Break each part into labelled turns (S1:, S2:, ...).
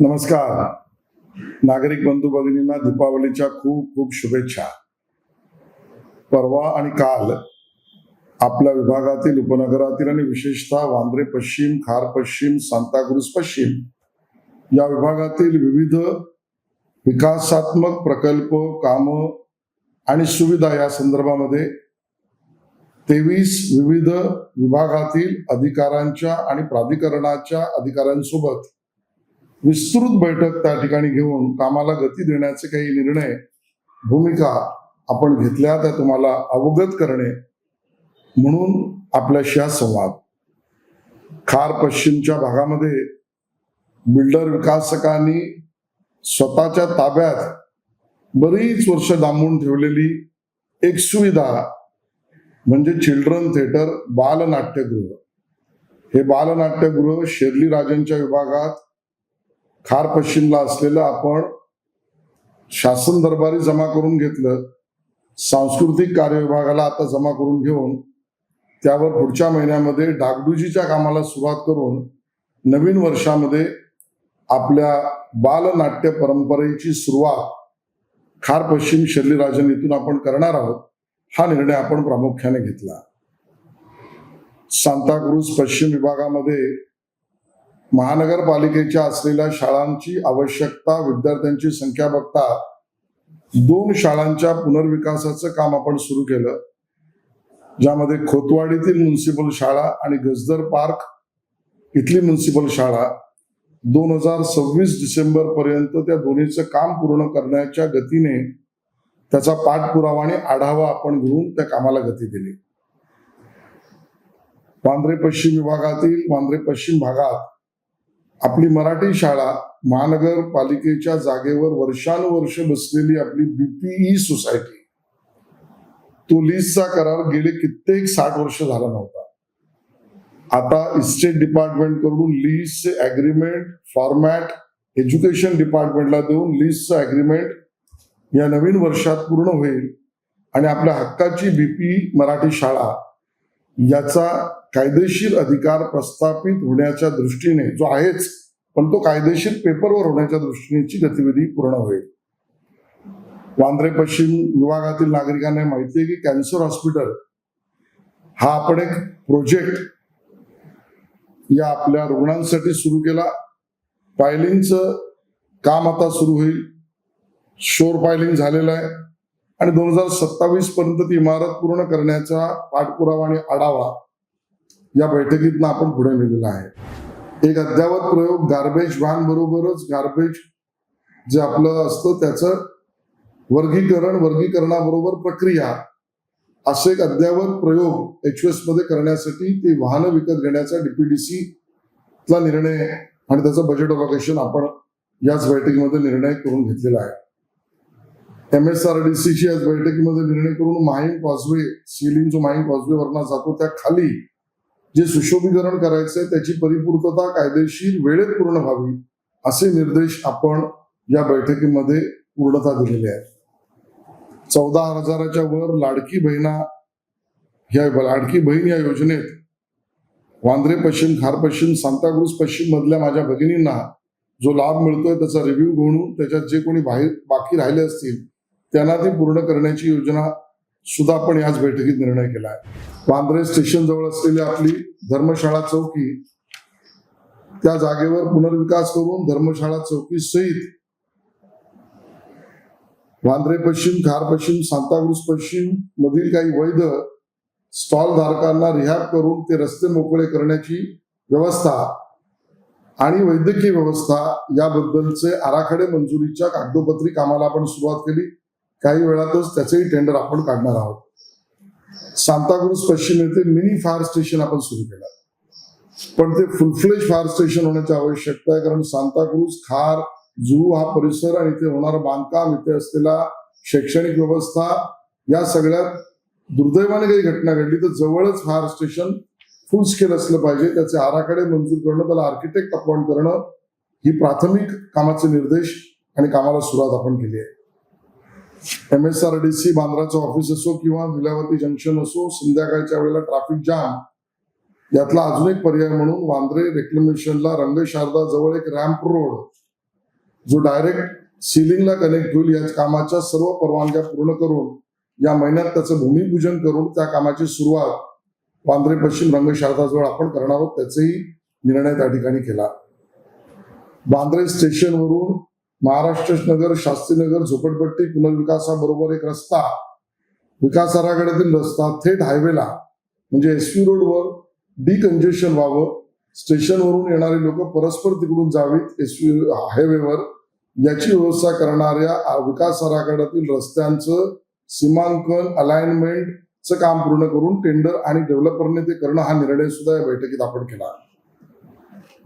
S1: नमस्कार. नागरिक बंधू भगिनींना दीपावलीच्या खूप खूप शुभेच्छा. परवा आणि काल आपल्या विभागातील उपनगरातील आणि विशेषतः वांद्रे पश्चिम खार पश्चिम सांताक्रुज पश्चिम या विभागातील विविध विकासात्मक प्रकल्प काम आणि सुविधा या संदर्भामध्ये तेवीस विविध विभागातील अधिकाऱ्यांच्या आणि प्राधिकरणाच्या अधिकाऱ्यांसोबत विस्तृत बैठक त्या ठिकाणी घेऊन कामाला गती देण्याचे काही निर्णय भूमिका आपण घेतल्या त्या तुम्हाला अवगत करणे म्हणून आपल्याशी हा संवाद. खार पश्चिमच्या भागामध्ये बिल्डर विकासकांनी स्वतःच्या ताब्यात बरीच वर्ष दांबून ठेवलेली एक सुविधा म्हणजे चिल्ड्रन थिएटर बालनाट्यगृह. हे बालनाट्यगृह शेर्ली राजांच्या विभागात खार पश्चिमला असलेलं आपण शासन दरबारी जमा करून घेतलं सांस्कृतिक कार्य विभागाला आता जमा करून घेऊन त्यावर पुढच्या महिन्यामध्ये डागडुजीच्या कामाला सुरुवात करून नवीन वर्षामध्ये आपल्या बालनाट्य परंपरेची सुरुवात खार पश्चिम शेर्ली इथून आपण करणार आहोत हा निर्णय आपण प्रामुख्याने घेतला. सांताक्रूज पश्चिम विभागामध्ये महानगरपालिकेच्या असलेल्या शाळांची आवश्यकता विद्यार्थ्यांची संख्या बघता दोन शाळांच्या पुनर्विकासाचं काम आपण सुरू केलं ज्यामध्ये खोतवाडीतील म्युन्सिपल शाळा आणि गजदर पार्क इथली म्युन्सिपल शाळा दोन हजार सव्वीस डिसेंबर पर्यंत त्या दोन्हीचं काम पूर्ण करण्याच्या गतीने त्याचा पाठपुरावा आणि आढावा आपण घेऊन त्या कामाला गती दिली. वांद्रे पश्चिम विभागातील वांद्रे पश्चिम भागात आपली मराठी शाळा महानगरपालिकेच्या जागेवर वर्षानुवर्ष बसलेली आपली बीपीई सोसायटी तो लीजचा करार गेले कित्येक साठ वर्ष झाला नव्हता. आता इस्टेट डिपार्टमेंटकडून लीजचे अग्रीमेंट फॉर्मॅट एज्युकेशन डिपार्टमेंटला देऊन लीजचं अग्रीमेंट या नवीन वर्षात पूर्ण होईल. आणि आपल्या हक्काची बीपी मराठी शाळा याचा कायदेशीर अधिकार प्रस्थापित होण्याच्या दृष्टीने जो आहेच पण तो कायदेशीर पेपरवर होण्याच्या दृष्टीनेची गतिविधी पूर्ण होईल. वांद्रे पश्चिम विभागातील नागरिकांना माहिती आहे की कॅन्सर हॉस्पिटल हा आपण एक प्रोजेक्ट या आपल्या रुग्णांसाठी सुरू केला. फायलिंगचं काम आता सुरू होईल. शोर फायलिंग झालेलं आहे. आणि दोन हजार सत्तावीस पर्यंत ती इमारत पूर्ण करण्याचा पाठपुरावा आणि आढावा या बैठकीतनं आपण पुढे नेलेला आहे. एक अद्यावत प्रयोग गार्बेज व्हॅन बरोबरच गार्बेज जे आपलं असतं त्याचं वर्गीकरण वर्गीकरणाबरोबर प्रक्रिया असे एक अद्यावत प्रयोग एच एसमध्ये करण्यासाठी ते वाहनं विकत घेण्याचा डीपीडीसी चा निर्णय आणि त्याचं बजेट अलोकेशन आपण याच बैठकीमध्ये निर्णय करून घेतलेला आहे. एम एस आर डी सीची याच बैठकीमध्ये निर्णय करून माहीम कॉजवे सिलिंग जो माहीम कॉजवे वरना जातो त्या खाली जे सुशोभीकरण करायचंय त्याची परिपूर्तता कायदेशीर वेळेत पूर्ण व्हावी असे निर्देश आपण या बैठकीमध्ये पूर्णता दिलेले आहेत. चौदा हजाराच्या वर लाडकी बहिणा या लाडकी बहीण या योजनेत वांद्रे पश्चिम खार पश्चिम सांताक्रुज पश्चिम मधल्या माझ्या भगिनींना जो लाभ मिळतोय त्याचा रिव्ह्यू घेऊन त्याच्यात जे कोणी बाहेर बाकी राहिले असतील त्यांना ती पूर्ण करण्याची योजना सुद्धा आपण याच बैठकीत निर्णय केला आहे. वांद्रे स्टेशन जवळ असलेली आपली धर्मशाळा चौकी त्या जागेवर पुनर्विकास करून धर्मशाळा चौकी सहित वांद्रे पश्चिम खार पश्चिम सांताक्रुज पश्चिम मधील काही वैध स्टॉल धारकांना रिहॅब करून ते रस्ते मोकळे करण्याची व्यवस्था आणि वैद्यकीय व्यवस्था याबद्दलचे आराखडे मंजुरीच्या कागदोपत्री कामाला आपण सुरुवात केली. काही वेळातच त्याचेही टेंडर आपण काढणार आहोत. सांताक्रुज पश्चिम येथे मिनी फायर स्टेशन आपण सुरू केलं. पण ते फुलफ्लेज फायर स्टेशन होण्याची आवश्यकता आहे कारण सांताक्रुज खार जुहू हा परिसर आणि इथे होणारं बांधकाम इथे असलेला शैक्षणिक व्यवस्था या सगळ्यात दुर्दैवाने काही घटना घडली तर जवळच फायर स्टेशन फुल स्केल असलं पाहिजे. त्याचे आराखडे मंजूर करणं त्याला आर्किटेक्ट अपॉइंट करणं ही प्राथमिक कामाचे निर्देश आणि कामाला सुरुवात आपण केली आहे. M S R D C बांद्राचं office असो किंवा लीलावती जंक्शन असो संध्याकाळच्या वेळेला ट्रॅफिक जाम यातला अजून एक पर्याय म्हणून वांद्रे रेक्लेमेशनला रंगशारदा जवळ एक रॅम्प रोड जो डायरेक्ट सिलिंगला कनेक्ट होईल या कामाच्या सर्व परवानग्या पूर्ण करून या महिन्यात त्याचं भूमिपूजन करून त्या कामाची सुरुवात वांद्रे पश्चिम रंगशारदाजवळ आपण करणार आहोत त्याचाही निर्णय त्या ठिकाणी केला. वांद्रे स्टेशनवरून महाराष्ट्र नगर शास्त्रीनगर झोपडपट्टी पुनर्विकासाबरोबर एक रस्ता. विकास आराखड्यातील रस्ता थेट हायवेला म्हणजे एस व्ही रोडवर डिकंजेशन व्हावं. स्टेशनवरून येणारे लोक परस्पर तिकडून जावीत एस व्ही हायवेवर. याची व्यवस्था करणाऱ्या विकास आराखड्यातील रस्त्यांचं सीमांकन अलाइनमेंटचं काम पूर्ण करून टेंडर आणि डेव्हलपरने ते करणं हा निर्णय सुद्धा या बैठकीत आपण केला.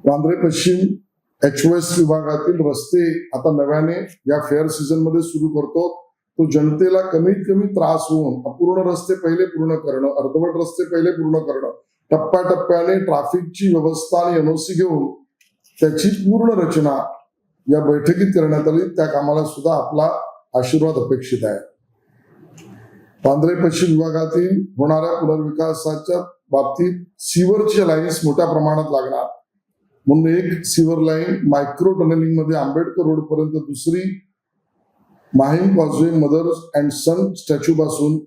S1: वांद्रे पश्चिम एच विभागातील रस्ते आता नव्याने या फेअर सीझनमध्ये सुरू करतो. तो जनतेला कमीत कमी त्रास होऊन अपूर्ण रस्ते पहिले पूर्ण करणं अर्धवट रस्ते पहिले पूर्ण करणं टप्प्याटप्प्याने ट्रॅफिकची व्यवस्था आणि एनओसी घेऊन त्याची पूर्ण रचना या बैठकीत करण्यात आली. त्या कामाला सुद्धा आपला आशीर्वाद अपेक्षित आहे. वांद्रे पश्चिम विभागातील होणाऱ्या पुनर्विकासाच्या बाबतीत सीवरच्या लाईन्स मोठ्या प्रमाणात लागणार. म्हणून एक सिव्हर लाईन मायक्रो टनेलिंगमध्ये आंबेडकर रोड पर्यंत दुसरी माहीम बाजू मदर्स अँड सन स्टॅच्यू पासून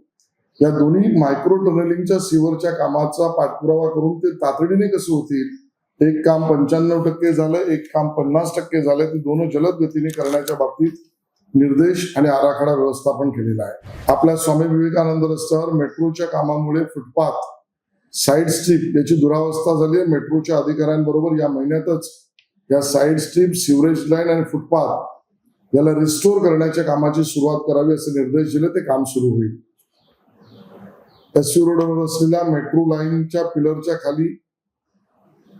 S1: या दोन्ही मायक्रो टनेलिंगच्या सिव्हरच्या कामाचा पाठपुरावा करून ते तातडीने कसे होतील? एक काम पंच्याण्णव टक्के झालं एक काम पन्नास टक्के झालं ते दोन जलद गतीने करण्याच्या बाबतीत निर्देश आणि आराखडा व्यवस्थापन केलेला आहे. आपल्या स्वामी विवेकानंद रस्त्यावर मेट्रोच्या कामामुळे फुटपाथ साईड स्ट्रीप याची दुरावस्था झाली आहे मेट्रोच्या अधिकाऱ्यांबरोबर या महिन्यातच या साईड स्ट्रीप सिवरेज लाईन आणि फुटपाथ याला रिस्टोर करण्याच्या कामाची सुरुवात करावी असे निर्देश दिले ते काम सुरू होईल. एस रोडवर असलेल्या मेट्रो लाईनच्या पिलरच्या खाली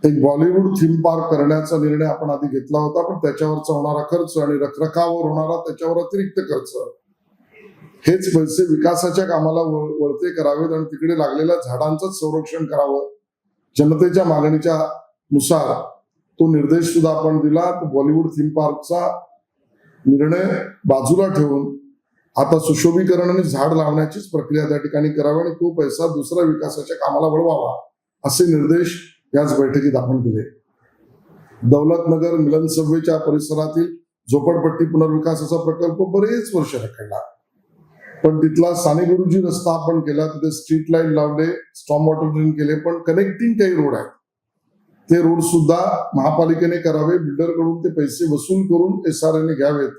S1: एक बॉलिवूड थीम पार्क करण्याचा निर्णय आपण आधी घेतला होता पण त्याच्यावरचा होणारा खर्च आणि रखरखावर होणारा त्याच्यावर अतिरिक्त खर्च हेच पैसे विकासाच्या कामाला वळते करावेत आणि तिकडे लागलेल्या झाडांचं संरक्षण करावं. जनतेच्या मागणीच्या नुसार तो निर्देश सुद्धा आपण दिला. तो बॉलिवूड थीम पार्कचा निर्णय बाजूला ठेवून आता सुशोभीकरण आणि झाड लावण्याचीच प्रक्रिया त्या ठिकाणी करावी आणि तो पैसा दुसऱ्या विकासाच्या कामाला वळवावा असे निर्देश याच बैठकीत आपण दिले. दौलतनगर मिलन सभेच्या परिसरातील झोपडपट्टी पुनर्विकासाचा प्रकल्प बरेच वर्ष रखडला. पण तिथला साने गुरुजी रस्ता आपण केला तिथे स्ट्रीट लाइट लावले स्टॉम वॉटर ड्रेन केले पण कनेक्टिंग काही रोड आहेत. ते रोड सुद्धा महापालिकेने करावे बिल्डरकडून ते पैसे वसूल करून एस आर ने घ्यावेत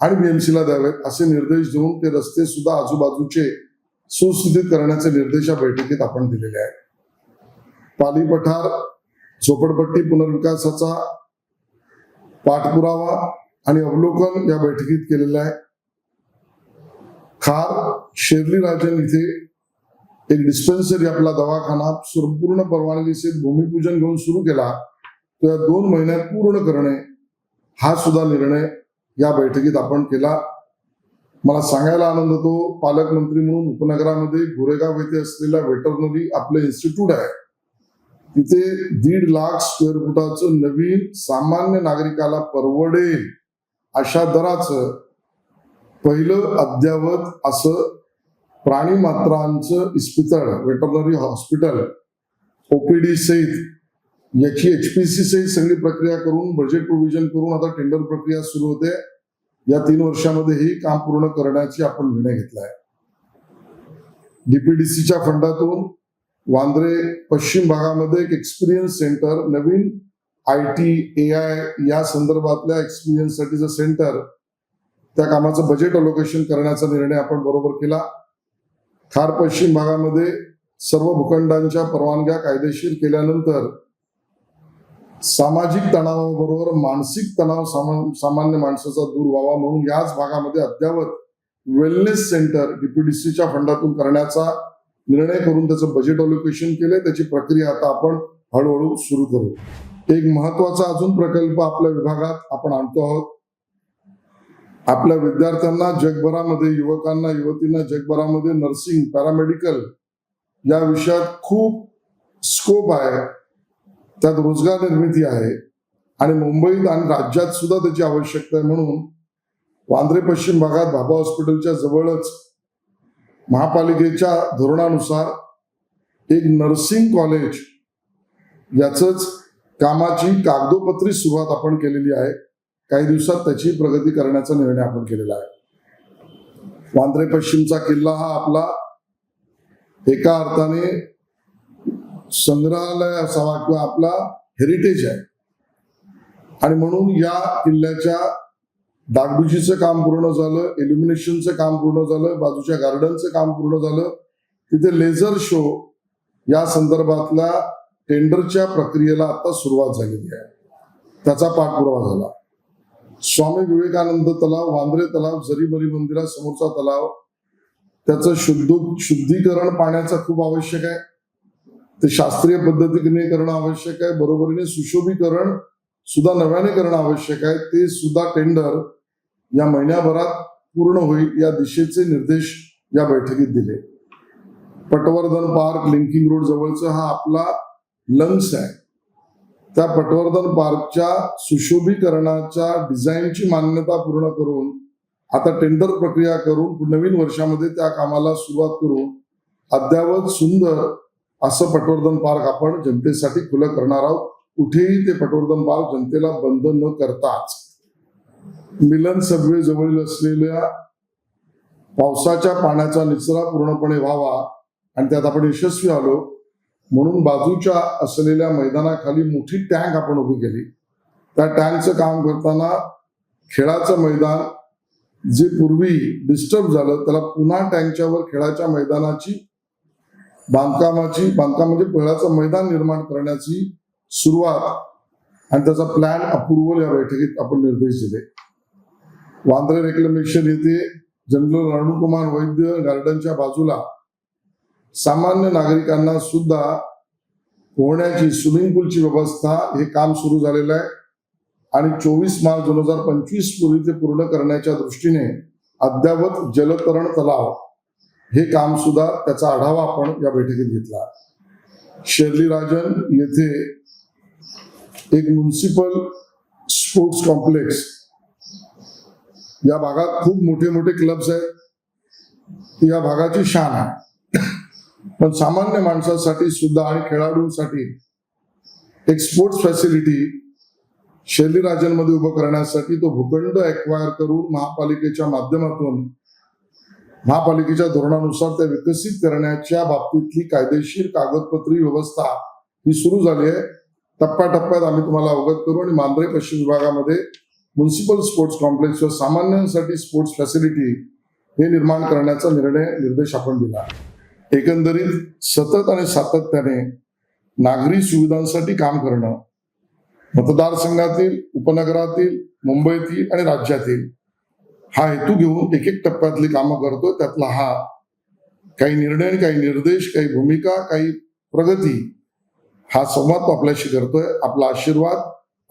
S1: आणि बीएमसीला द्यावेत असे निर्देश देऊन ते रस्ते सुद्धा आजूबाजूचे सुस्थितीत करण्याचे निर्देश या बैठकीत आपण दिलेले आहेत. पाली पठार झोपडपट्टी पुनर्विकासाचा पाठपुरावा आणि अवलोकन या बैठकीत केलेलं आहे. खार शेरली राजन इथे एक डिस्पेन्सरी आपला दवाखाना संपूर्ण परवानगीचे भूमिपूजन घेऊन सुरू केला. त्या दोन महिन्यात पूर्ण करणे हा सुद्धा निर्णय या बैठकीत आपण केला. मला सांगायला आनंद होतो पालकमंत्री म्हणून उपनगरामध्ये गोरेगाव येथे असलेल्या वेटरनरी आपलं इन्स्टिट्यूट आहे. तिथे दीड लाख स्क्वेअर फुटाचं नवीन सामान्य नागरिकाला परवडेल अशा दराचं पहिलं अद्यावत असं प्राणी मात्रांचं इस्पितळ वेटरनरी हॉस्पिटल ओपीडी सहित याची एचपीसी सहित सगळी प्रक्रिया करून बजेट प्रोव्हिजन करून आता टेंडर प्रक्रिया सुरू होते. या तीन वर्षामध्ये ही काम पूर्ण करण्याची आपण निर्णय घेतला आहे. डीपीडीसीच्या फंडातून वांद्रे पश्चिम भागामध्ये एक एक्सपिरियन्स सेंटर नवीन आय टी ए आय या संदर्भातल्या एक्सपिरियन्ससाठीचं सेंटर त्या कामाचं बजेट अलोकेशन करण्याचा निर्णय आपण बरोबर केला. खार पश्चिम भागामध्ये सर्व भूखंडांच्या परवानग्या कायदेशीर केल्यानंतर सामाजिक तणावाबरोबर मानसिक तणाव सामा- सामान्य माणसाचा दूर व्हावा म्हणून याच भागामध्ये अद्यावत वेलनेस सेंटर डीपीडीसीच्या फंडातून करण्याचा निर्णय करून त्याचं बजेट अलोकेशन केले त्याची प्रक्रिया आता आपण हळूहळू सुरू करू. एक महत्त्वाचा अजून प्रकल्प आपल्या विभागात आपण आणतो आहोत. आपल्या विद्यार्थ्यांना जगभरामध्ये युवकांना युवतींना जगभरामध्ये नर्सिंग पॅरामेडिकल या विषयात खूप स्कोप आहे. त्यात रोजगार निर्मिती आहे. आणि मुंबईत आणि राज्यात सुद्धा त्याची आवश्यकता आहे. म्हणून वांद्रे पश्चिम भागात भाभा हॉस्पिटलच्या जवळच महापालिकेच्या धोरणानुसार एक नर्सिंग कॉलेज याच कामाची कागदोपत्री सुरुवात आपण केलेली आहे. काही दिवसात त्याची प्रगती करण्याचा निर्णय आपण केलेला आहे. वांद्रे पश्चिमचा किल्ला हा आपला एका अर्थाने संग्रहालय असावा किंवा आपला हेरिटेज आहे. आणि म्हणून या किल्ल्याच्या डागडुजीचं काम पूर्ण झालं एल्युमिनेशनचं काम पूर्ण झालं बाजूच्या गार्डनचं काम पूर्ण झालं. तिथे लेझर शो या संदर्भातल्या टेंडरच्या प्रक्रियेला आता सुरुवात झालेली आहे. त्याचा पाठपुरावा झाला. स्वामी विवेकानंद तलाव वांद्रे तलाव जरीमरी मंदिरासमोरचा तलाव. त्याचं शुद्ध शुद्धीकरण पाण्याचं खूप आवश्यक आहे. ते शास्त्रीय पद्धतीने करणं आवश्यक आहे. बरोबरीने सुशोभीकरण सुद्धा नव्याने करणं आवश्यक आहे. ते सुद्धा टेंडर या महिन्याभरात पूर्ण होईल या दिशेचे निर्देश या बैठकीत दिले. पटवर्धन पार्क लिंकिंग रोड जवळचा हा आपला लंग्स आहे. त्या पटवर्धन पार्कच्या सुशोभीकरणाच्या डिझाईनची मान्यता पूर्ण करून आता टेंडर प्रक्रिया करून नवीन वर्षामध्ये त्या कामाला सुरुवात करून अद्यावत सुंदर असं पटवर्धन पार्क आपण जनतेसाठी खुलं करणार आहोत. कुठेही ते पटवर्धन पार्क जनतेला बंद न करताच. मिलन सबवे जवळील असलेल्या पावसाच्या पाण्याचा निचरा पूर्णपणे व्हावा आणि त्यात आपण यशस्वी आलो. म्हणून बाजूच्या असलेल्या मैदानाखाली मोठी टँक आपण उभी केली. त्या टँकचं काम करताना खेळाचं मैदान जे पूर्वी डिस्टर्ब झालं त्याला पुन्हा टँकच्या वर खेळाच्या मैदानाची बांधकामाची बांधकाम म्हणजे खेळाचं मैदान निर्माण करण्याची सुरुवात आणि त्याचा प्लॅन अप्रुव्हल या बैठकीत आपण निर्देश दिले. वांद्रे रेक्लेमेशन येथे जनरल रणकुमार वैद्य गार्डनच्या बाजूला सामान्य नागरिकांना सुद्धा पोहण्याची स्विमिंग पूलची व्यवस्था हे काम सुरू झालेलं आहे. आणि चोवीस मार्च दोन हजार पंचवीस पूर्वी ते पूर्ण करण्याच्या दृष्टीने अद्यावत जलतरण तलाव हे काम सुद्धा त्याचा आढावा आपण या बैठकीत घेतला. शेर्ली राजन येथे एक म्युन्सिपल स्पोर्ट्स कॉम्प्लेक्स या भागात खूप मोठे मोठे क्लब्स आहेत. या भागाची शान आहे. पण सामान्य माणसासाठी सुद्धा आणि खेळाडूंसाठी एक स्पोर्ट्स फॅसिलिटी शैली राजनमध्ये उभं करण्यासाठी तो भूखंड एक्वायर करून महापालिकेच्या माध्यमातून महापालिकेच्या धोरणानुसार त्या विकसित करण्याच्या बाबतीतली कायदेशीर कागदपत्री व्यवस्था ही सुरू झाली आहे. टप्प्याटप्प्यात आम्ही तुम्हाला अवगत करू आणि मांद्रे पश्चिम विभागामध्ये म्युन्सिपल स्पोर्ट्स कॉम्प्लेक्स व सामान्यांसाठी स्पोर्ट्स फॅसिलिटी हे निर्माण करण्याचा निर्णय निर्देश आपण दिला. आहे एकंदरीत सतत आणि सातत्याने नागरी सुविधांसाठी काम करणं मतदारसंघातील उपनगरातील मुंबईतील आणि राज्यातील हा हेतू घेऊन एक एक टप्प्यातली कामं करतोय. त्यातला हा काही निर्णय काही निर्देश काही भूमिका काही प्रगती हा संवाद तो आपल्याशी करतोय. आपला आशीर्वाद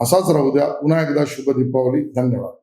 S1: असाच राहू द्या. पुन्हा एकदा शुभ दीपावली. धन्यवाद.